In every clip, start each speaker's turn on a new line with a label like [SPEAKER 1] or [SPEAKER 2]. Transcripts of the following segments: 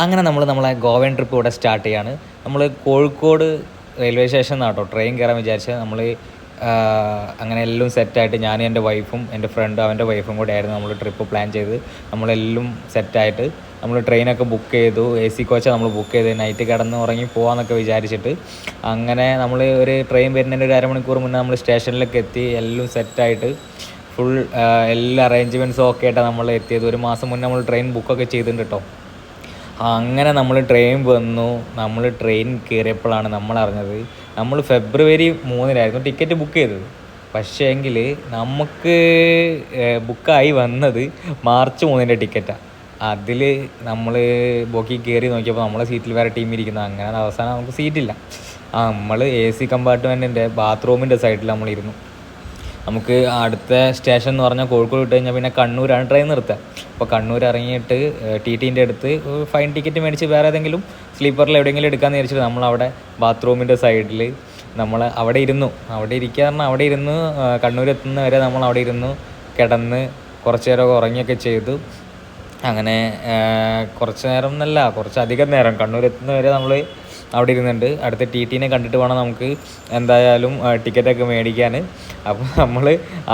[SPEAKER 1] അങ്ങനെ നമ്മൾ നമ്മളെ ഗോവൻ ട്രിപ്പ് ഇവിടെ സ്റ്റാർട്ട് ചെയ്യാണ്. നമ്മൾ കോഴിക്കോട് റെയിൽവേ സ്റ്റേഷൻ കേട്ടോ ട്രെയിൻ കയറാൻ വിചാരിച്ചത് നമ്മൾ അങ്ങനെ എല്ലാം സെറ്റായിട്ട് ഞാനും എന്റെ വൈഫും എന്റെ ഫ്രണ്ടും അവന്റെ വൈഫും കൂടെ ആയിരുന്നു നമ്മൾ ട്രിപ്പ് പ്ലാൻ ചെയ്ത് നമ്മളെല്ലാം സെറ്റായിട്ട് നമ്മൾ ട്രെയിനൊക്കെ ബുക്ക് ചെയ്തു. എ സി കോച്ച് നമ്മൾ ബുക്ക് ചെയ്ത്. നൈറ്റ് കിടന്ന് ഉറങ്ങി പോകാമെന്നൊക്കെ വിചാരിച്ചിട്ട് അങ്ങനെ നമ്മൾ ഒരു ട്രെയിൻ വരുന്നതിന്റെ ഒരു അരമണിക്കൂർ മുന്നേ നമ്മൾ സ്റ്റേഷനിലേക്ക് എത്തി. എല്ലാം സെറ്റായിട്ട് ഫുൾ എല്ലാ അറേഞ്ച്മെന്റ്സും ഒക്കെ ആയിട്ടാണ് നമ്മൾ എത്തിയത്. ഒരു മാസം മുന്നേ നമ്മൾ ട്രെയിൻ ബുക്കൊക്കെ ചെയ്തിട്ടുണ്ട് കേട്ടോ അങ്ങനെ നമ്മൾ ട്രെയിൻ വന്നു. നമ്മൾ ട്രെയിൻ കയറിയപ്പോഴാണ് നമ്മൾ അറിഞ്ഞത് നമ്മൾ ഫെബ്രുവരി മൂന്നിനായിരുന്നു ടിക്കറ്റ് ബുക്ക് ചെയ്തത്. പക്ഷേ എങ്കിൽ നമുക്ക് ബുക്കായി വന്നത് മാർച്ച് മൂന്നിന്റെ ടിക്കറ്റാണ് അതിൽ നമ്മൾ ബോക്കി കയറി നോക്കിയപ്പോൾ നമ്മളെ സീറ്റിൽ വേറെ ടീം ഇരിക്കുന്നത് അങ്ങനെ അവസാനം നമുക്ക് സീറ്റില്ല ആ നമ്മൾ എ സി കമ്പാർട്ട്മെന്റിന്റെ ബാത്റൂമിന്റെ സൈഡിൽ നമ്മളിരുന്നു നമുക്ക് അടുത്ത സ്റ്റേഷൻ എന്ന് പറഞ്ഞാൽ കോഴിക്കോട് വിട്ട് കഴിഞ്ഞാൽ പിന്നെ കണ്ണൂരാണ് ട്രെയിൻ നിർത്തുക. അപ്പോൾ കണ്ണൂർ ഇറങ്ങിയിട്ട് ടി ടീന്റെ അടുത്ത് ഫൈൻ ടിക്കറ്റ് മേടിച്ച് വേറെ ഏതെങ്കിലും സ്ലീപ്പറിൽ എവിടെയെങ്കിലും എടുക്കാമെന്ന് വിചാരിച്ചിട്ട് നമ്മളവിടെ ബാത്റൂമിന്റെ സൈഡിൽ നമ്മൾ അവിടെ ഇരുന്നു. അവിടെ ഇരിക്കുക പറഞ്ഞാൽ അവിടെ ഇരുന്ന് കണ്ണൂർ എത്തുന്ന വരെ നമ്മൾ അവിടെ ഇരുന്നു കിടന്ന് കുറച്ച് നേരമൊക്കെ ഉറങ്ങിയൊക്കെ ചെയ്തു. അങ്ങനെ കുറച്ച് നേരം എന്നല്ല കുറച്ച് അധികം നേരം കണ്ണൂർ എത്തുന്ന വരെ നമ്മൾ അവിടെ ഇരുന്നുണ്ട് അടുത്ത ടി ടീനെ കണ്ടിട്ട് വേണം നമുക്ക് എന്തായാലും ടിക്കറ്റൊക്കെ മേടിക്കാൻ. അപ്പോൾ നമ്മൾ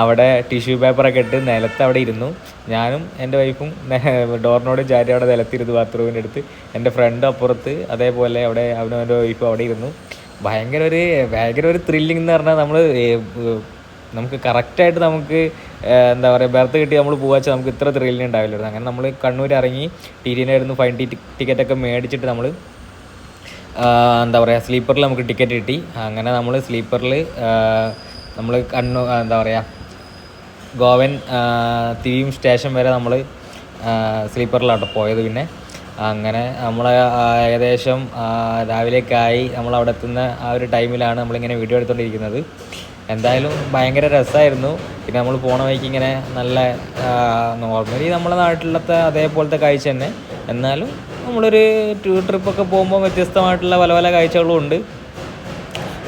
[SPEAKER 1] അവിടെ ടിഷ്യൂ പേപ്പറൊക്കെ ഇട്ട് നിലത്ത് അവിടെ ഇരുന്നു. ഞാനും എന്റെ വൈഫും ഡോറിനോട് ചാരി അവിടെ നിലത്തിരുന്നു ബാത്റൂമിന്റെ അടുത്ത്. എന്റെ ഫ്രണ്ട് അപ്പുറത്ത് അതേപോലെ അവിടെ അവനും എന്റെ വൈഫും അവിടെ ഇരുന്നു. ഭയങ്കര ഒരു ഭയങ്കര ഒരു ത്രില്ലിംഗ് എന്ന് പറഞ്ഞാൽ നമ്മൾ നമുക്ക് കറക്റ്റായിട്ട് നമുക്ക് എന്താ പറയുക ബർത്ത് കിട്ടി നമ്മൾ പോകാച്ചാൽ നമുക്ക് ഇത്ര ത്രില്ലിംഗ് ഉണ്ടാവില്ലായിരുന്നു. അങ്ങനെ നമ്മൾ കണ്ണൂർ ഇറങ്ങി ടി ടീന്റെ ആയിരുന്നു ഫൈൻ ടി ടിക്കറ്റൊക്കെ മേടിച്ചിട്ട് നമ്മൾ എന്താ പറയുക സ്ലീപ്പറിൽ നമുക്ക് ടിക്കറ്റ് കിട്ടി. അങ്ങനെ നമ്മൾ സ്ലീപ്പറിൽ നമ്മൾ കണ്ണു എന്താ പറയുക ഗോവൻ തിരിയും സ്റ്റേഷൻ വരെ നമ്മൾ സ്ലീപ്പറിലാട്ടോ പോയത് പിന്നെ. അങ്ങനെ നമ്മൾ ഏകദേശം രാവിലേക്കായി നമ്മൾ അവിടെ എത്തുന്ന ആ ഒരു ടൈമിലാണ് നമ്മളിങ്ങനെ വീഡിയോ എടുത്തുകൊണ്ടിരിക്കുന്നത് എന്തായാലും ഭയങ്കര രസമായിരുന്നു പിന്നെ നമ്മൾ പോണ വഴിക്ക് ഇങ്ങനെ നല്ല നോർമലി നമ്മുടെ നാട്ടിലത്തെ അതേപോലത്തെ കാഴ്ച തന്നെ. എന്നാലും നമ്മളൊരു ടൂർ ട്രിപ്പൊക്കെ പോകുമ്പോൾ വ്യത്യസ്തമായിട്ടുള്ള പല പല കാഴ്ചകളും ഉണ്ട്.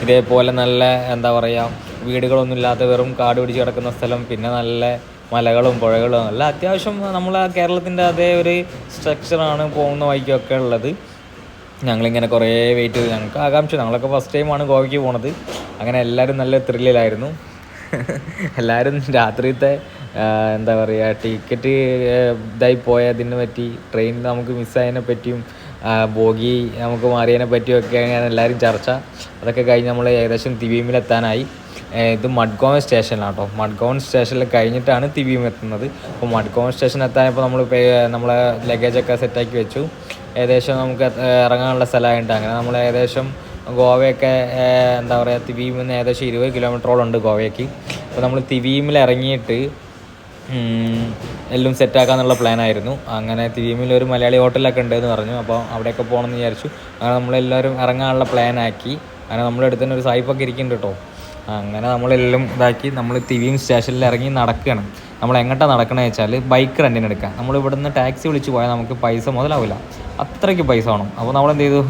[SPEAKER 1] ഇതേപോലെ നല്ല എന്താ പറയുക വീടുകളൊന്നും ഇല്ലാത്ത വെറും കാട് പിടിച്ച് കിടക്കുന്ന സ്ഥലം പിന്നെ നല്ല മലകളും പുഴകളും നല്ല അത്യാവശ്യം നമ്മൾ കേരളത്തിന്റെ അതേ ഒരു സ്ട്രക്ചറാണ് പോകുന്ന വഴിക്കൊക്കെ ഉള്ളത്. ഞങ്ങളിങ്ങനെ കുറേ വെയിറ്റ് ചെയ്തു. ഞങ്ങൾക്ക് ആകാംക്ഷ ഞങ്ങളൊക്കെ ഫസ്റ്റ് ടൈമാണ് ഗോവയ്ക്ക് പോണത്. അങ്ങനെ എല്ലാവരും നല്ല ത്രില്ലിലായിരുന്നു എല്ലാവരും രാത്രിത്തെ എന്താ പറയുക ടിക്കറ്റ് ഇതായി പോയതിനെ പറ്റി ട്രെയിൻ നമുക്ക് മിസ്സായതിനെ പറ്റിയും ബോഗി നമുക്ക് മാറിയതിനെ പറ്റിയൊക്കെയാണ് എല്ലാവരും ചർച്ച. അതൊക്കെ കഴിഞ്ഞ് നമ്മൾ ഏകദേശം തിവീമിലെത്താനായി ഇത് മഡ്ഗോൺ സ്റ്റേഷനിലാണ് കേട്ടോ മഡ്ഗോൺ സ്റ്റേഷനിൽ കഴിഞ്ഞിട്ടാണ് തിവീം എത്തുന്നത്. അപ്പോൾ മഡ്ഗോൺ സ്റ്റേഷൻ എത്താനിപ്പോൾ നമ്മൾ നമ്മളെ ലഗേജൊക്കെ സെറ്റാക്കി വെച്ചു. ഏകദേശം നമുക്ക് ഇറങ്ങാനുള്ള സ്ഥലമായിട്ട് അങ്ങനെ നമ്മൾ ഏകദേശം ഗോവയൊക്കെ എന്താ പറയുക തിവീമിൽ നിന്ന് ഏകദേശം ഇരുപത് കിലോമീറ്ററോളം ഉണ്ട് ഗോവയ്ക്ക്. അപ്പോൾ നമ്മൾ തിവീമിൽ ഇറങ്ങിയിട്ട് എല്ലാം സെറ്റാക്കാന്നുള്ള പ്ലാനായിരുന്നു അങ്ങനെ തിരിയമ്മിൽ ഒരു മലയാളി ഹോട്ടലൊക്കെ ഉണ്ട് എന്ന് പറഞ്ഞു. അപ്പോൾ അവിടെയൊക്കെ പോകണമെന്ന് വിചാരിച്ചു. അങ്ങനെ നമ്മളെല്ലാവരും ഇറങ്ങാനുള്ള പ്ലാനാക്കി അങ്ങനെ നമ്മുടെ അടുത്ത് തന്നെ ഒരു സായിപ്പൊക്കെ ഇരിക്കുന്നുണ്ട് കേട്ടോ അങ്ങനെ നമ്മളെല്ലാം ഇതാക്കി നമ്മൾ തിരിയും സ്റ്റേഷനിൽ ഇറങ്ങി നടക്കുകയാണ് നമ്മൾ എങ്ങോട്ടാണ് നടക്കണമെന്ന് വെച്ചാൽ ബൈക്ക് റെന്റിന് എടുക്കാം നമ്മൾ ഇവിടുന്ന് ടാക്സി വിളിച്ച് പോയാൽ നമുക്ക് പൈസ മുതലാവില്ല അത്രയ്ക്ക് പൈസ വേണം. അപ്പോൾ നമ്മൾ എന്ത് ചെയ്തു?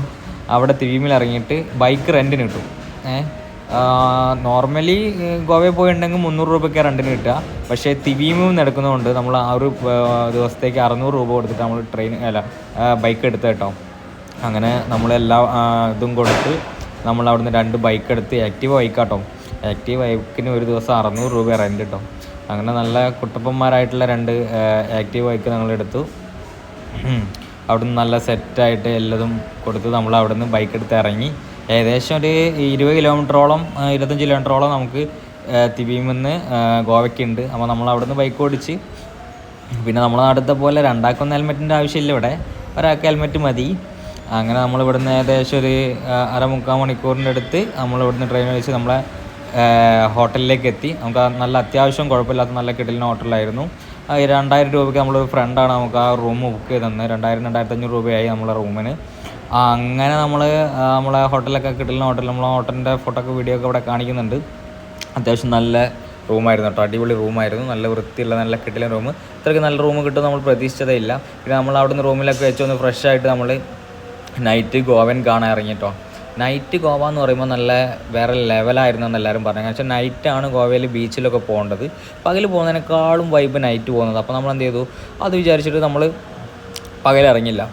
[SPEAKER 1] അവിടെ തിരിയമ്മിൽ ഇറങ്ങിയിട്ട് ബൈക്ക് റെന്റിന് കിട്ടും ഏഹ് നോർമലി ഗോവയിൽ പോയിട്ടുണ്ടെങ്കിൽ മുന്നൂറ് രൂപയ്ക്ക് റെന്റിന് കിട്ടുക. പക്ഷേ തിവീമും നടക്കുന്നതുകൊണ്ട് നമ്മൾ ആ ഒരു ദിവസത്തേക്ക് അറുന്നൂറ് രൂപ കൊടുത്തിട്ട് നമ്മൾ ട്രെയിൻ അല്ല ബൈക്ക് എടുത്ത് കേട്ടോ. അങ്ങനെ നമ്മളെല്ലാ ഇതും കൊടുത്ത് നമ്മൾ അവിടുന്ന് രണ്ട് ബൈക്ക് എടുത്ത് ആക്റ്റീവ് ബൈക്കാട്ടോ ആക്റ്റീവ് ബൈക്കിന് ഒരു ദിവസം അറുന്നൂറ് രൂപ റെന്റ് കിട്ടും അങ്ങനെ നല്ല കുട്ടപ്പന്മാരായിട്ടുള്ള രണ്ട് ആക്റ്റീവ് ബൈക്ക് ഉം. അവിടുന്ന് നല്ല സെറ്റായിട്ട് എല്ലതും കൊടുത്ത് നമ്മൾ അവിടുന്ന് ബൈക്ക് എടുത്ത് ഇറങ്ങി. ഏകദേശം ഒരു ഇരുപത് കിലോമീറ്ററോളം ഇരുപത്തഞ്ച് കിലോമീറ്ററോളം നമുക്ക് തിബീമെന്ന് ഗോവയ്ക്കുണ്ട്. അപ്പോൾ നമ്മൾ അവിടുന്ന് ബൈക്ക് ഓടിച്ച് പിന്നെ നമ്മളെ നാട്ടിലത്തെ പോലെ രണ്ടാക്കൊന്നും ഹെൽമെറ്റിന്റെ ആവശ്യമില്ല ഇവിടെ. ഒരാൾക്ക് ഹെൽമെറ്റ് മതി. അങ്ങനെ നമ്മൾ ഇവിടുന്ന് ഏകദേശം ഒരു അരമുക്കാൽ മണിക്കൂറിന്റെ അടുത്ത് നമ്മൾ ഇവിടുന്ന് ട്രെയിൻ വിളിച്ച് നമ്മളെ ഹോട്ടലിലേക്ക് എത്തി. നമുക്ക് നല്ല അത്യാവശ്യം കുഴപ്പമില്ലാത്ത നല്ല കിടലിന് ഹോട്ടലായിരുന്നു. രണ്ടായിരം രൂപയ്ക്ക് നമ്മളൊരു ഫ്രണ്ടാണ് നമുക്ക് ആ റൂം ബുക്ക് ചെയ്ത് തന്നത് രണ്ടായിരം രണ്ടായിരത്തഞ്ഞൂറ് രൂപയായി നമ്മളെ റൂമിന് അങ്ങനെ നമ്മൾ നമ്മളെ ഹോട്ടലൊക്കെ കിട്ടുന്ന ഹോട്ടൽ നമ്മൾ ഹോട്ടലിന്റെ ഫോട്ടോ ഒക്കെ വീഡിയോ ഒക്കെ ഇവിടെ കാണിക്കുന്നുണ്ട്. അത്യാവശ്യം നല്ല റൂമായിരുന്നു കേട്ടോ. അടിപൊളി റൂമായിരുന്നു. നല്ല വൃത്തിയുള്ള നല്ല കിട്ടിയ റൂം. ഇത്രയ്ക്ക് നല്ല റൂം കിട്ടും നമ്മൾ പ്രതീക്ഷിച്ചതേ ഇല്ല പിന്നെ നമ്മൾ അവിടുന്ന് റൂമിലൊക്കെ വെച്ച് ഒന്ന് ഫ്രഷ് ആയിട്ട് നമ്മൾ നൈറ്റ് ഗോവൻ കാണാൻ ഇറങ്ങി കേട്ടോ. നൈറ്റ് ഗോവ എന്ന് പറയുമ്പോൾ നല്ല വേറെ ലെവലായിരുന്നു എന്ന് എല്ലാവരും പറഞ്ഞു. കാരണം വെച്ചാൽ നൈറ്റാണ് ഗോവയിൽ ബീച്ചിലൊക്കെ പോകേണ്ടത്. പകൽ പോകുന്നതിനേക്കാളും വൈബ് നൈറ്റ് പോകുന്നത്. അപ്പോൾ നമ്മൾ എന്ത് ചെയ്തു? അത് വിചാരിച്ചിട്ട് നമ്മൾ പകൽ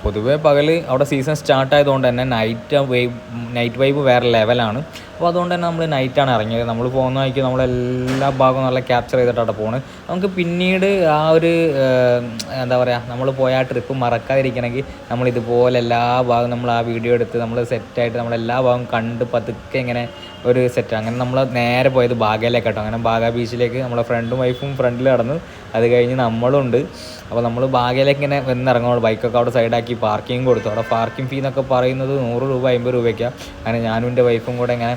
[SPEAKER 1] പൊതുവെ പകൽ അവിടെ സീസൺ സ്റ്റാർട്ട് ആയതുകൊണ്ട് തന്നെ നൈറ്റ് വൈബ് നൈറ്റ് വൈബ് വേറെ ലെവലാണ് അപ്പോൾ അതുകൊണ്ട് തന്നെ നമ്മൾ നൈറ്റാണ് ഇറങ്ങിയത്. നമ്മൾ പോകുന്ന വഴിക്ക് നമ്മളെല്ലാ ഭാഗവും നല്ല ക്യാപ്ചർ ചെയ്തിട്ടാണ് പോകുന്നത് നമുക്ക് പിന്നീട് ആ ഒരു എന്താ പറയുക നമ്മൾ പോയ ആ ട്രിപ്പ് മറക്കാതിരിക്കണമെങ്കിൽ നമ്മൾ ഇതുപോലെ എല്ലാ ഭാഗവും നമ്മൾ ആ വീഡിയോ എടുത്ത് നമ്മൾ സെറ്റായിട്ട് നമ്മൾ എല്ലാ ഭാഗവും കണ്ട് പതുക്കെ ഇങ്ങനെ ഒരു സെറ്റ് അങ്ങനെ നമ്മൾ നേരെ പോയത് ബാഗയിലേക്ക് കേട്ടോ അങ്ങനെ ബാഗ ബീച്ചിലേക്ക് നമ്മളെ ഫ്രണ്ടും വൈഫും ഫ്രണ്ടിൽ കടന്ന് അത് കഴിഞ്ഞ് നമ്മളുണ്ട്. അപ്പോൾ നമ്മൾ ബാഗയിലേക്ക് ഇങ്ങനെ വന്നിറങ്ങുമ്പോൾ ബൈക്കൊക്കെ അവിടെ സൈഡാക്കി പാർക്കിംഗ് കൊടുത്തു. അവിടെ പാർക്കിംഗ് ഫീ എന്നൊക്കെ പറയുന്നത് നൂറ് രൂപ അമ്പത് രൂപയ്ക്കാണ് അങ്ങനെ ഞാനും എന്റെ വൈഫും കൂടെ ഇങ്ങനെ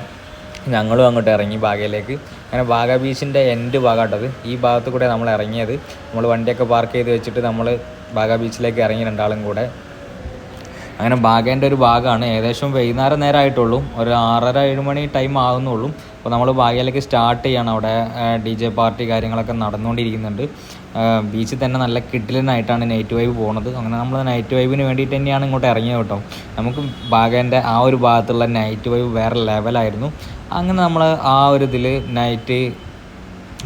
[SPEAKER 1] ഞങ്ങളും അങ്ങോട്ട് ഇറങ്ങി ബാഗയിലേക്ക്. അങ്ങനെ ബാഗ ബീച്ചിന്റെ എൻഡ് ഭാഗമാട്ടത് ഈ ഭാഗത്ത് കൂടെ നമ്മൾ ഇറങ്ങിയത്. നമ്മൾ വണ്ടിയൊക്കെ പാർക്ക് ചെയ്ത് വെച്ചിട്ട് നമ്മൾ ബാഗ ബീച്ചിലേക്ക് ഇറങ്ങി രണ്ടാളും കൂടെ. അങ്ങനെ ബാഗേന്റെ ഒരു ഭാഗമാണ്. ഏകദേശം വൈകുന്നേരം നേരം ആയിട്ടുള്ളൂ ഒരു ആറര ഏഴ് മണി ടൈം ആകുന്നുള്ളൂ അപ്പോൾ നമ്മൾ ബാഗയിലേക്ക് സ്റ്റാർട്ട് ചെയ്യണം. അവിടെ ഡി ജെ പാർട്ടി കാര്യങ്ങളൊക്കെ നടന്നുകൊണ്ടിരിക്കുന്നുണ്ട്. ബീച്ചിൽ തന്നെ നല്ല കിട്ടിലിനായിട്ടാണ് നൈറ്റ് വൈബ് പോകുന്നത് അങ്ങനെ നമ്മൾ നൈറ്റ് വൈബിന് വേണ്ടിയിട്ട് തന്നെയാണ് ഇങ്ങോട്ട് ഇറങ്ങിയത് കേട്ടോ. നമുക്ക് ബാഗേന്റെ ആ ഒരു ഭാഗത്തുള്ള നൈറ്റ് വൈബ് വേറെ ലെവലായിരുന്നു അങ്ങനെ നമ്മൾ ആ ഒരു ഇതിൽ നൈറ്റ്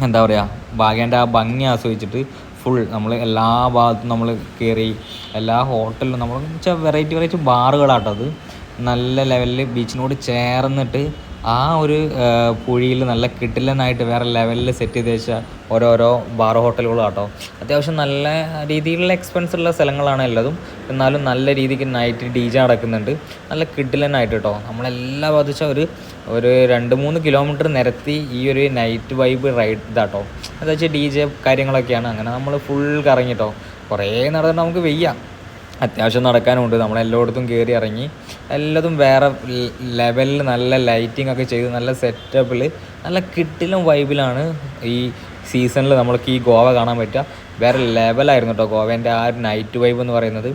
[SPEAKER 1] എന്താ പറയുക ബാഗേന്റെ ആ ഭംഗി ആസ്വദിച്ചിട്ട് ഫുൾ നമ്മൾ എല്ലാ ഭാഗത്തും നമ്മൾ കയറി എല്ലാ ഹോട്ടലിലും നമ്മൾ വെച്ചാൽ വെറൈറ്റി വെറൈറ്റി ബാറുകളാട്ടോ അത്. നല്ല ലെവലിൽ ബീച്ചിനോട് ചേർന്നിട്ട് ആ ഒരു പുഴിയിൽ നല്ല കിട്ടിലനായിട്ട് വേറെ ലെവലിൽ സെറ്റ് ചെയ്ത് വെച്ച ഓരോരോ ബാർ ഹോട്ടലുകളാട്ടോ അത്യാവശ്യം നല്ല രീതിയിലുള്ള എക്സ്പെൻസ് ഉള്ള സ്ഥലങ്ങളാണ് എല്ലാതും. എന്നാലും നല്ല രീതിക്ക് നൈറ്റ് ഡി ജെ നടക്കുന്നുണ്ട്. നല്ല കിഡിലനായിട്ട് കേട്ടോ നമ്മളെല്ലാം ബാധിച്ച ഒരു ഒരു രണ്ട് മൂന്ന് കിലോമീറ്റർ നിരത്തി ഈ ഒരു നൈറ്റ് വൈബ് റൈഡ് ഇതാട്ടോ എന്താ വെച്ചാൽ ഡി ജെ കാര്യങ്ങളൊക്കെയാണ്. അങ്ങനെ നമ്മൾ ഫുൾ കറങ്ങിട്ടോ കുറേ നടന്നിട്ട് നമുക്ക് വെയ്യ. അത്യാവശ്യം നടക്കാനുണ്ട്. നമ്മൾ എല്ലായിടത്തും കയറി ഇറങ്ങി എല്ലാതും വേറെ ലെവലിൽ നല്ല ലൈറ്റിംഗ് ഒക്കെ ചെയ്ത് നല്ല സെറ്റപ്പിൽ നല്ല കിട്ടിലും വൈബിലാണ് ഈ സീസണിൽ നമ്മൾക്ക് ഈ ഗോവ കാണാൻ പറ്റുക. വേറെ ലെവലായിരുന്നു കേട്ടോ ഗോവേന്റെ ആ ഒരു നൈറ്റ് വൈബ് എന്ന് പറയുന്നത്.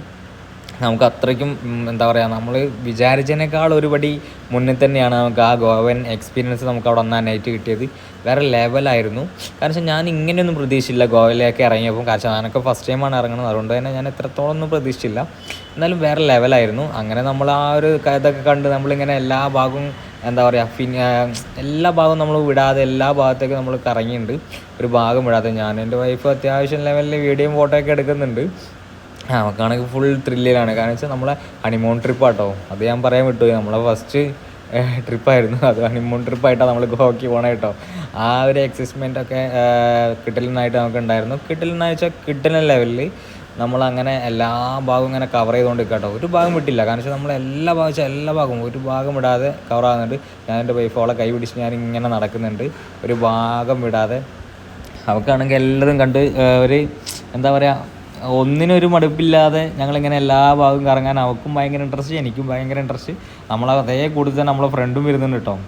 [SPEAKER 1] നമുക്ക് അത്രയ്ക്കും എന്താ പറയുക നമ്മൾ വിചാരിച്ചതിനേക്കാൾ ഒരുപടി മുന്നിൽ തന്നെയാണ് നമുക്ക് ആ ഗോവൻ എക്സ്പീരിയൻസ് നമുക്ക് അവിടെ ഒന്നാം നൈറ്റ് കിട്ടിയത്. വേറെ ലെവലായിരുന്നു കാരണം വെച്ചാൽ ഞാൻ ഇങ്ങനെയൊന്നും പ്രതീക്ഷിച്ചില്ല ഗോവയിലേക്ക് ഇറങ്ങിയപ്പോൾ കാരണം ഞാനൊക്കെ ഫസ്റ്റ് ടൈമാണ് ഇറങ്ങുന്നത്. അതുകൊണ്ട് തന്നെ ഞാൻ എത്രത്തോളം ഒന്നും പ്രതീക്ഷിച്ചില്ല. എന്നാലും വേറെ ലെവലായിരുന്നു അങ്ങനെ നമ്മൾ ആ ഒരു ഇതൊക്കെ കണ്ട് നമ്മളിങ്ങനെ എല്ലാ ഭാഗവും എന്താ പറയുക പിന്നെ എല്ലാ ഭാഗവും നമ്മൾ വിടാതെ എല്ലാ ഭാഗത്തേക്കും നമ്മൾ കറങ്ങിയിട്ടുണ്ട് ഒരു ഭാഗം വിടാതെ. ഞാൻ എന്റെ വൈഫ് അത്യാവശ്യം ലെവലിൽ വീഡിയോയും ഫോട്ടോയൊക്കെ എടുക്കുന്നുണ്ട്. നമുക്കാണെങ്കിൽ ഫുൾ ത്രില്ലിലാണ് കാരണം വെച്ചാൽ നമ്മളെ ട്രിപ്പ് ആട്ടോ. അത് ഞാൻ പറയാൻ വിട്ടുപോയി. നമ്മളെ ഫസ്റ്റ് ട്രിപ്പായിരുന്നു അത് ഹണിമൂൺ ട്രിപ്പായിട്ടാണ് നമ്മൾ ഗോവയ്ക്ക് പോകണേ കേട്ടോ. ആ ഒരു എക്സൈസ്മെന്റ് ഒക്കെ കിട്ടലിനായിട്ട് നമുക്ക് ഉണ്ടായിരുന്നു കിട്ടലെന്ന് വെച്ചാൽ കിട്ടലിന് ലെവലിൽ നമ്മളങ്ങനെ എല്ലാ ഭാഗവും ഇങ്ങനെ കവർ ചെയ്തുകൊണ്ട് കേട്ടോ. ഒരു ഭാഗം വിട്ടില്ല. കാരണം വെച്ചാൽ നമ്മൾ എല്ലാ ഭാഗം വെച്ചാൽ എല്ലാ ഭാഗവും ഒരു ഭാഗം വിടാതെ കവർ ആകുന്നുണ്ട് ഞാൻ എന്റെ വൈഫോളെ കൈ പിടിച്ച് ഞാൻ ഇങ്ങനെ നടക്കുന്നുണ്ട്. ഒരു ഭാഗം വിടാതെ. അവൾക്കാണെങ്കിൽ എല്ലാതും കണ്ട് ഒരു എന്താ പറയുക ഒന്നിനൊരു മടുപ്പില്ലാതെ ഞങ്ങളിങ്ങനെ എല്ലാ ഭാഗവും കറങ്ങാൻ അവൾക്കും ഭയങ്കര ഇൻട്രസ്റ്റ് എനിക്കും ഭയങ്കര ഇൻട്രസ്റ്റ് നമ്മൾ അതേ കൂടുതൽ തന്നെ നമ്മളെ ഫ്രണ്ടും വരുന്നുണ്ട് കേട്ടോ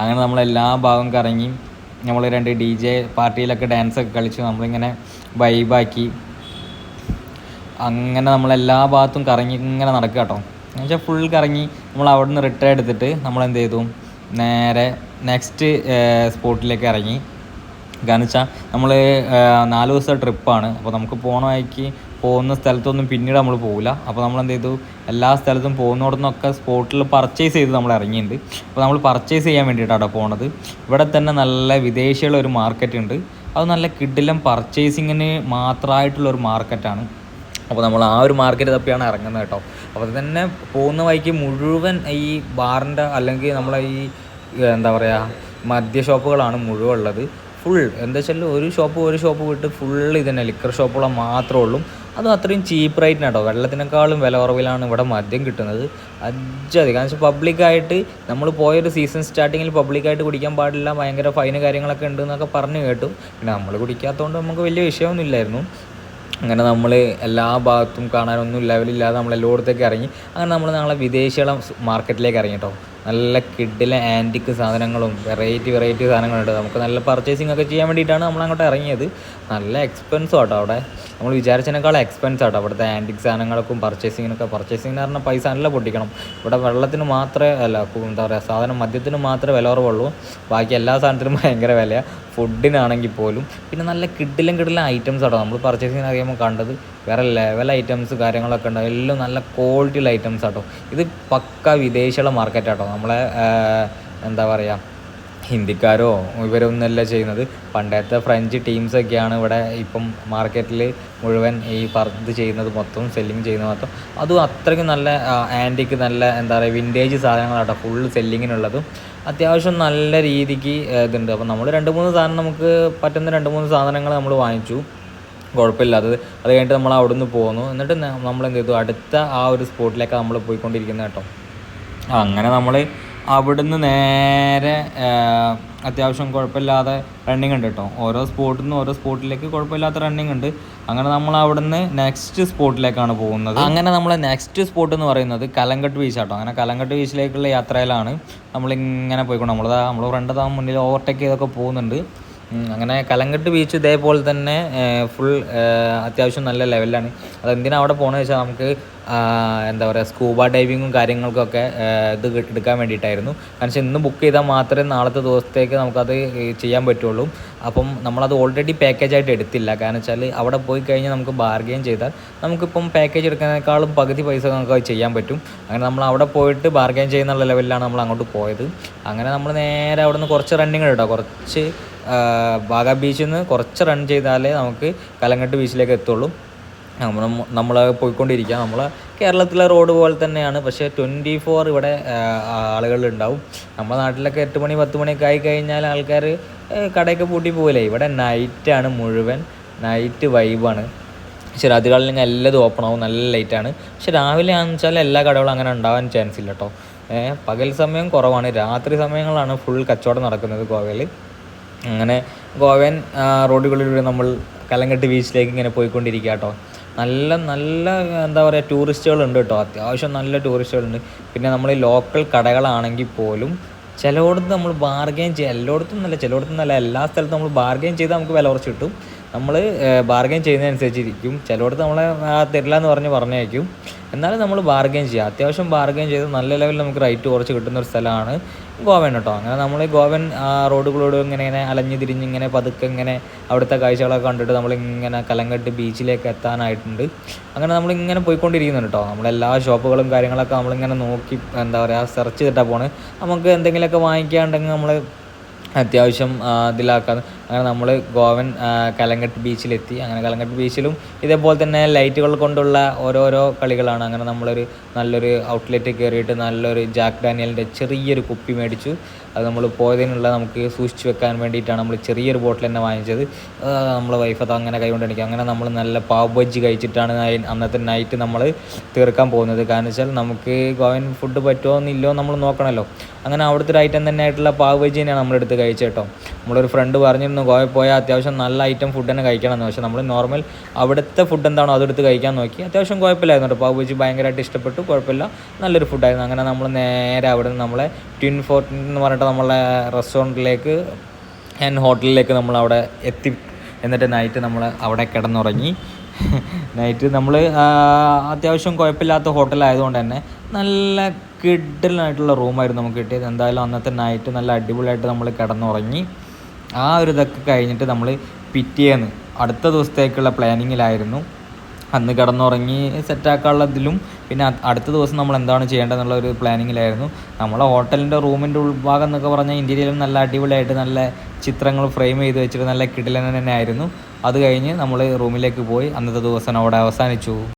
[SPEAKER 1] അങ്ങനെ നമ്മൾ എല്ലാ ഭാഗവും കറങ്ങി നമ്മൾ രണ്ട് ഡി ജെ പാർട്ടിയിലൊക്കെ ഡാൻസ് ഒക്കെ കളിച്ച് നമ്മളിങ്ങനെ വൈബാക്കി അങ്ങനെ നമ്മൾ എല്ലാ ഭാഗത്തും കറങ്ങി ഇങ്ങനെ നടക്കുക കേട്ടോ എന്നുവെച്ചാൽ ഫുൾ കറങ്ങി നമ്മൾ അവിടെ നിന്ന് റിട്ടേൺ എടുത്തിട്ട് നമ്മൾ എന്ത് ചെയ്തു? നേരെ നെക്സ്റ്റ് സ്പോട്ടിലേക്ക് ഇറങ്ങി. കാരണം വെച്ചാൽ നമ്മൾ നാല് ദിവസത്തെ ട്രിപ്പാണ്. അപ്പോൾ നമുക്ക് പോകണ വഴിക്ക് പോകുന്ന സ്ഥലത്തൊന്നും പിന്നീട് നമ്മൾ പോകില്ല അപ്പോൾ നമ്മൾ എന്ത് ചെയ്തു? എല്ലാ സ്ഥലത്തും പോകുന്നിടത്തുനിന്നൊക്കെ സ്പോട്ടിൽ പർച്ചേസ് ചെയ്ത് നമ്മൾ ഇറങ്ങിയിട്ടുണ്ട് അപ്പോൾ നമ്മൾ പർച്ചേസ് ചെയ്യാൻ വേണ്ടിയിട്ടാണ് പോണത്. ഇവിടെ തന്നെ നല്ല വിദേശികളുടെ ഒരു മാർക്കറ്റ് ഉണ്ട് അത് നല്ല കിഡിലും പർച്ചേസിങ്ങിന് മാത്രമായിട്ടുള്ള ഒരു മാർക്കറ്റാണ്. അപ്പോൾ നമ്മൾ ആ ഒരു മാർക്കറ്റ് തപ്പിയാണ് ഇറങ്ങുന്നത് കേട്ടോ അപ്പോൾ തന്നെ പോകുന്ന വഴിക്ക് മുഴുവൻ ഈ ബാറിന്റെ അല്ലെങ്കിൽ നമ്മളെ ഈ എന്താ പറയുക മദ്യ ഷോപ്പുകളാണ് മുഴുവൻ ഉള്ളത്. ഫുൾ എന്താ വെച്ചാൽ ഒരു ഷോപ്പ് ഒരു ഷോപ്പ് വിട്ട് ഫുൾ ഇതന്നെ ലിക്കർ ഷോപ്പുകളെ മാത്രമേ ഉള്ളൂ. അതും അത്രയും ചീപ്പ് റേറ്റിന് കേട്ടോ. വെള്ളത്തിനേക്കാളും വില കുറവിലാണ് ഇവിടെ മദ്യം കിട്ടുന്നത്. അജ്ജതി. കാരണം വെച്ചാൽ പബ്ലിക്കായിട്ട് നമ്മൾ പോയൊരു സീസൺ സ്റ്റാർട്ടിങ്ങിൽ പബ്ലിക്കായിട്ട് കുടിക്കാൻ പാടില്ല. ഭയങ്കര ഫൈന് കാര്യങ്ങളൊക്കെ ഉണ്ട് എന്നൊക്കെ പറഞ്ഞു കേട്ടു. പിന്നെ നമ്മൾ കുടിക്കാത്തതുകൊണ്ട് നമുക്ക് വലിയ വിഷയമൊന്നും ഇല്ലായിരുന്നു. അങ്ങനെ നമ്മൾ എല്ലാ ഭാഗത്തും കാണാനൊന്നും ലെവലില്ലാതെ നമ്മൾ എല്ലായിടത്തേക്ക് ഇറങ്ങി. അങ്ങനെ നമ്മൾ ഞങ്ങളെ വിദേശികളെ മാർക്കറ്റിലേക്ക് ഇറങ്ങി കേട്ടോ. നല്ല കിഡിലെ ആന്റിക് സാധനങ്ങളും വെറൈറ്റി വെറൈറ്റി സാധനങ്ങളുണ്ട്. നമുക്ക് നല്ല പർച്ചേസിംഗ് ഒക്കെ ചെയ്യാൻ വേണ്ടിയിട്ടാണ് നമ്മൾ അങ്ങോട്ട് ഇറങ്ങിയത്. നല്ല എക്സ്പെൻസും കേട്ടോ അവിടെ. നമ്മൾ വിചാരിച്ചതിനേക്കാൾ എക്സ്പെൻസ് ആട്ടോ. അവിടുത്തെ ആന്റിക് സാധനങ്ങൾക്കും പർച്ചേസിങ്ങിനൊക്കെ പർച്ചേസിങ്ങിന് പറഞ്ഞാൽ പൈസ നല്ല പൊട്ടിക്കണം. ഇവിടെ വെള്ളത്തിന് മാത്രമേ അല്ല എന്താ പറയുക സാധനം മദ്യത്തിന് മാത്രമേ വില കുറവുള്ളൂ. ബാക്കി എല്ലാ സാധനത്തിനും ഭയങ്കര വിലയാണ് ഫുഡിനാണെങ്കിൽ പോലും. പിന്നെ നല്ല കിഡിലും കിഡിലും ഐറ്റംസ് ആട്ടോ. നമ്മൾ പർച്ചേസിങ്ങിന് അറിയുമ്പോൾ കണ്ടത് വേറെ ലെവൽ ഐറ്റംസ് കാര്യങ്ങളൊക്കെ ഉണ്ട്. എല്ലാം നല്ല ക്വാളിറ്റിയുള്ള ഐറ്റംസ് ആട്ടോ. ഇത് പക്ക വിദേശികളുടെ മാർക്കറ്റ് ആട്ടോ. നമ്മളെ എന്താ പറയുക ഹിന്ദിക്കാരോ ഇവരൊന്നുമല്ല ചെയ്യുന്നത്. പണ്ടത്തെ ഫ്രഞ്ച് ടീംസൊക്കെയാണ് ഇവിടെ ഇപ്പം മാർക്കറ്റിൽ മുഴുവൻ ഈ ഇത് ചെയ്യുന്നത് മൊത്തം സെല്ലിങ് ചെയ്യുന്നത് മൊത്തം. അതും അത്രയ്ക്ക് നല്ല ആന്റിക്ക് നല്ല എന്താ പറയുക വിന്റേജ് സാധനങ്ങളാട്ടോ ഫുള്ള് സെല്ലിങ്ങിനുള്ളതും അത്യാവശ്യം നല്ല രീതിക്ക് ഇതുണ്ട്. അപ്പോൾ നമ്മൾ രണ്ട് മൂന്ന് സാധനം നമുക്ക് പറ്റുന്ന രണ്ട് മൂന്ന് സാധനങ്ങൾ നമ്മൾ വാങ്ങിച്ചു. കുഴപ്പമില്ലാത്തത്. അത് കഴിഞ്ഞിട്ട് നമ്മൾ അവിടെ നിന്ന് പോന്നു. എന്നിട്ട് നമ്മൾ എന്ത് ചെയ്തു? അടുത്ത ആ ഒരു സ്പോട്ടിലേക്ക് നമ്മൾ പോയിക്കൊണ്ടിരിക്കുന്നത് കേട്ടോ. അങ്ങനെ നമ്മൾ അവിടുന്ന് നേരെ അത്യാവശ്യം കുഴപ്പമില്ലാതെ റണ്ണിങ് ഉണ്ട് കേട്ടോ ഓരോ സ്പോട്ടിൽ നിന്ന് ഓരോ സ്പോട്ടിലേക്ക് കുഴപ്പമില്ലാത്ത റണ്ണിങ് ഉണ്ട്. അങ്ങനെ നമ്മൾ അവിടുന്ന് നെക്സ്റ്റ് സ്പോട്ടിലേക്കാണ് പോകുന്നത്. അങ്ങനെ നമ്മളെ നെക്സ്റ്റ് സ്പോട്ട് എന്ന് പറയുന്നത് കലങ്കട്ട് ബീച്ച് ആട്ടോ. അങ്ങനെ കലങ്കട്ട് ബീച്ചിലേക്കുള്ള യാത്രയിലാണ് നമ്മളിങ്ങനെ പോയിക്കൊണ്ട് നമ്മൾ നമ്മൾ ഫ്രണ്ട് താ മുന്നിൽ ഓവർടേക്ക് ചെയ്തൊക്കെ പോകുന്നുണ്ട്. അങ്ങനെ കലങ്കട്ട് ബീച്ച് ഇതേപോലെ തന്നെ ഫുൾ അത്യാവശ്യം നല്ല ലെവലിലാണ് അതെന്തിനാ അവിടെ പോകണമെന്ന് വെച്ചാൽ നമുക്ക് എന്താ പറയുക സ്കൂബ ഡൈവിങ്ങും കാര്യങ്ങൾക്കൊക്കെ ഇത് എടുക്കാൻ വേണ്ടിയിട്ടായിരുന്നു. കാരണം വെച്ചാൽ ഇന്ന് ബുക്ക് ചെയ്താൽ മാത്രമേ നാളത്തെ ദിവസത്തേക്ക് നമുക്കത് ചെയ്യാൻ പറ്റുള്ളൂ. അപ്പം നമ്മളത് ഓൾറെഡി പാക്കേജ് ആയിട്ട് എടുത്തില്ല. കാരണം വെച്ചാൽ അവിടെ പോയി കഴിഞ്ഞാൽ നമുക്ക് ബാർഗെയിൻ ചെയ്താൽ നമുക്കിപ്പം പാക്കേജ് എടുക്കുന്നതിനേക്കാളും പകുതി പൈസ നമുക്ക് ചെയ്യാൻ പറ്റും. അങ്ങനെ നമ്മൾ അവിടെ പോയിട്ട് ബാർഗെയിൻ ചെയ്യുന്നുള്ള ലെവലിലാണ് നമ്മൾ അങ്ങോട്ട് പോയത്. അങ്ങനെ നമ്മൾ നേരെ അവിടെ നിന്ന് കുറച്ച് റണ്ണിങ് കേട്ടോ കുറച്ച് ബാഗ ബീച്ചിൽ നിന്ന് കുറച്ച് റൺ ചെയ്താലേ നമുക്ക് കലങ്ങട്ട് ബീച്ചിലേക്ക് എത്തുള്ളൂ. നമ്മൾ നമ്മൾ പോയിക്കൊണ്ടിരിക്കുക നമ്മൾ കേരളത്തിലെ റോഡ് പോലെ തന്നെയാണ്. പക്ഷേ ട്വന്റി ഫോർ ഇവിടെ ആളുകളുണ്ടാവും. നമ്മുടെ നാട്ടിലൊക്കെ എട്ട് മണി പത്ത് മണിയൊക്കെ ആയി കഴിഞ്ഞാൽ ആൾക്കാർ കടയൊക്കെ പൂട്ടി പോകില്ലേ ഇവിടെ നൈറ്റാണ് മുഴുവൻ. നൈറ്റ് വൈബാണ് പക്ഷെ രാത്രികളിൽ നല്ലത് ഓപ്പൺ ആവും. നല്ല ലൈറ്റാണ് പക്ഷേ രാവിലെ ആണെന്ന് വെച്ചാൽ എല്ലാ കടകളും അങ്ങനെ ഉണ്ടാവാൻ ചാൻസ് ഇല്ല കേട്ടോ പകൽ സമയം കുറവാണ്. രാത്രി സമയങ്ങളാണ് ഫുൾ കച്ചവടം നടക്കുന്നത് ഗോവയിൽ അങ്ങനെ ഗോവൻ റോഡുകളിലൂടെ നമ്മൾ കലങ്കട്ട് ബീച്ചിലേക്ക് ഇങ്ങനെ പോയിക്കൊണ്ടിരിക്കുക കേട്ടോ. നല്ല നല്ല എന്താ പറയുക ടൂറിസ്റ്റുകളുണ്ട് കേട്ടോ. അത്യാവശ്യം നല്ല ടൂറിസ്റ്റുകളുണ്ട്. പിന്നെ നമ്മൾ ലോക്കൽ കടകളാണെങ്കിൽ പോലും ചിലയിടത്ത് നമ്മൾ ബാർഗെയിൻ ചെയ്യുക എല്ലായിടത്തും നല്ല ചിലയിടത്തും നല്ല എല്ലാ സ്ഥലത്തും നമ്മൾ ബാർഗെയിൻ ചെയ്താൽ നമുക്ക് വില കുറച്ച് കിട്ടും. നമ്മൾ ബാർഗെയിൻ ചെയ്യുന്നതനുസരിച്ചിരിക്കും ചിലയിടത്ത് നമ്മളെ തരില്ല എന്ന് പറഞ്ഞ് പറഞ്ഞേക്കും എന്നാലും നമ്മൾ ബാർഗെയിൻ ചെയ്യുക. അത്യാവശ്യം ബാർഗെയിൻ ചെയ്ത് നല്ല ലെവലിൽ നമുക്ക് റൈറ്റ് കുറച്ച് കിട്ടുന്ന ഒരു സ്ഥലമാണ് ഗോവൻ കേട്ടോ. അങ്ങനെ നമ്മൾ ഗോവൻ റോഡുകളോട് ഇങ്ങനെ ഇങ്ങനെ അലഞ്ഞു തിരിഞ്ഞ് ഇങ്ങനെ പതുക്കെ ഇങ്ങനെ അവിടുത്തെ കാഴ്ചകളൊക്കെ കണ്ടിട്ട് നമ്മളിങ്ങനെ കലങ്കട്ട് ബീച്ചിലേക്ക് എത്താനായിട്ടുണ്ട്. അങ്ങനെ നമ്മളിങ്ങനെ പോയിക്കൊണ്ടിരിക്കുന്നുണ്ട് കേട്ടോ. നമ്മളെല്ലാ ഷോപ്പുകളും കാര്യങ്ങളൊക്കെ നമ്മളിങ്ങനെ നോക്കി എന്താ പറയുക സെർച്ച് ചെയ്തിട്ടാണ് പോകുന്നത് നമുക്ക് എന്തെങ്കിലുമൊക്കെ വാങ്ങിക്കാണ്ടെങ്കിൽ നമ്മൾ അത്യാവശ്യം ആ, ഇതിലാക്കാന്ന് അങ്ങനെ നമ്മൾ ഗോവൻ കലങ്കട്ട് ബീച്ചിലെത്തി. അങ്ങനെ കലങ്കട്ട് ബീച്ചിലും ഇതേപോലെ തന്നെ ലൈറ്റുകൾ കൊണ്ടുള്ള ഓരോരോ കളികളാണ്. അങ്ങനെ നമ്മളൊരു നല്ലൊരു ഔട്ട്ലെറ്റ് കയറിയിട്ട് നല്ലൊരു ജാക്ക് ഡാനിയലിന്റെ ചെറിയൊരു കുപ്പി മേടിച്ചു. അത് നമ്മൾ പോയതിനുള്ള നമുക്ക് സൂക്ഷിച്ച് വെക്കാൻ വേണ്ടിയിട്ടാണ് നമ്മൾ ചെറിയൊരു ബോട്ടിൽ തന്നെ വാങ്ങിച്ചത്. നമ്മൾ വൈഫ് അത് അങ്ങനെ കൈകൊണ്ട് എനിക്ക് അങ്ങനെ നമ്മൾ നല്ല പാവ് ബജ്ജി കഴിച്ചിട്ടാണ് അന്നത്തെ നൈറ്റ് നമ്മൾ തീർക്കാൻ പോകുന്നത്. കാരണം വെച്ചാൽ നമുക്ക് ഗോവൻ ഫുഡ് പറ്റുമോ എന്നില്ലോ നമ്മൾ നോക്കണമല്ലോ അങ്ങനെ അവിടുത്തെ ഒരു ഐറ്റം തന്നെ ആയിട്ടുള്ള പാവ് ബജ്ജി തന്നെയാണ് നമ്മളെടുത്ത് കഴിച്ചേട്ടോ നമ്മളൊരു ഫ്രണ്ട് പറഞ്ഞിരുന്നു ഗോവയിൽ പോയാൽ അത്യാവശ്യം നല്ല ഐറ്റം ഫുഡ് തന്നെ കഴിക്കണം എന്ന് പക്ഷേ നമ്മൾ നോർമൽ അവിടുത്തെ ഫുഡ് എന്താണോ അതെടുത്ത് കഴിക്കാൻ നോക്കി. അത്യാവശ്യം കുഴപ്പമില്ലായിരുന്നു കേട്ടോ. പാവ് ബജ്ജി ഭയങ്കരമായിട്ട് ഇഷ്ടപ്പെട്ടു. കുഴപ്പമില്ല. നല്ലൊരു ഫുഡായിരുന്നു അങ്ങനെ നമ്മൾ നേരെ അവിടെ നിന്ന് നമ്മളെ ട്വിൻ ഫോർട്ട് എന്ന് പറഞ്ഞിട്ട് നമ്മളെ റെസ്റ്റോറന്റിലേക്ക് ആൻഡ് ഹോട്ടലിലേക്ക് നമ്മൾ അവിടെ എത്തി. എന്നിട്ട് നൈറ്റ് നമ്മൾ അവിടെ കിടന്നുറങ്ങി. നൈറ്റ് നമ്മൾ അത്യാവശ്യം കുഴപ്പമില്ലാത്ത ഹോട്ടലായതുകൊണ്ട് തന്നെ നല്ല കിഡലായിട്ടുള്ള റൂമായിരുന്നു നമുക്ക് കിട്ടിയത്. എന്തായാലും അന്നത്തെ നൈറ്റ് നല്ല അടിപൊളിയായിട്ട് നമ്മൾ കിടന്നുറങ്ങി. ആ ഒരു ഇതൊക്കെ കഴിഞ്ഞിട്ട് നമ്മൾ പിറ്റേന്ന് അടുത്ത ദിവസത്തേക്കുള്ള പ്ലാനിങ്ങിലായിരുന്നു അന്ന് കിടന്നുറങ്ങി സെറ്റാക്കാനുള്ള ഇതിലും പിന്നെ അടുത്ത ദിവസം നമ്മൾ എന്താണ് ചെയ്യേണ്ടതെന്നുള്ള ഒരു പ്ലാനിങ്ങിലായിരുന്നു നമ്മളെ ഹോട്ടലിന്റെ റൂമിന്റെ ഉൾഭാഗം എന്നൊക്കെ പറഞ്ഞാൽ ഇന്റീരിയലും നല്ല അടിപൊളിയായിട്ട് നല്ല ചിത്രങ്ങൾ ഫ്രെയിം ചെയ്ത് വെച്ചിട്ട് നല്ല കിടിലൻ തന്നെ ആയിരുന്നു അത് കഴിഞ്ഞ് നമ്മൾ റൂമിലേക്ക് പോയി. അന്നത്തെ ദിവസം അവിടെ അവസാനിച്ചു.